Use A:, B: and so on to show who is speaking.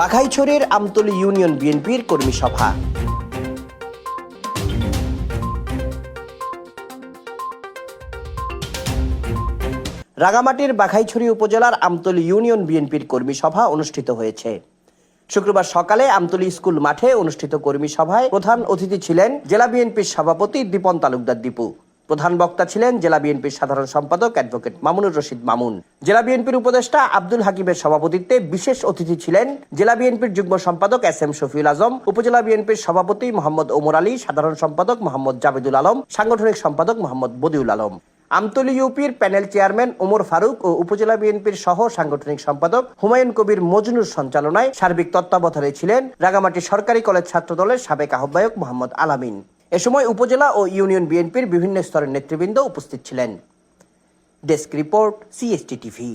A: বাঘাইছড়ির Amtali union বিএনপির কর্মী সভা। রাঙামাটির বাঘাইছড়ি উপজেলার আমতলী ইউনিয়ন বিএনপির কর্মী সভা অনুষ্ঠিত হয়েছে। শুক্রবার সকালে আমতলী স্কুল মাঠে অনুষ্ঠিত কর্মী সভায় প্রধান অতিথি ছিলেন জেলা বিএনপির সভাপতি দীপন তালুকদার দীপু। প্রধান বক্তা ছিলেন জেলা বিএনপির সাধারণ সম্পাদক অ্যাডভোকেট মামুনুর রশিদ মামুন। জেলা বিএনপির উপদেষ্টা আব্দুল হাকিমের সভাপতিত্বে বিশেষ অতিথি ছিলেন জেলা বিএনপির যুগ্ম সম্পাদক এস এম শফিউল আজম, উপজেলা বিএনপির সভাপতি মোহাম্মদ ওমর আলী, সাধারণ সম্পাদক মোহাম্মদ জাবেদুল আলম, সাংগঠনিক সম্পাদক মোহাম্মদ বদিউল আলম। আমতলী ইউপির প্যানেল চেয়ারম্যান ওমর ফারুক ও উপজেলা বিএনপির সহ সাংগঠনিক সম্পাদক হুমায়ুন কবির মজনুর সঞ্চালনায় সার্বিক তত্ত্বাবধানে ছিলেন রাঙামাটি সরকারি কলেজ ছাত্র দলের সাবেক আহ্বায়ক মোহাম্মদ আলামিন। এ সময় উপজেলা ও ইউনিয়ন বিএনপির বিভিন্ন স্তরের নেতৃবৃন্দ উপস্থিত ছিলেন। Desk report CST TV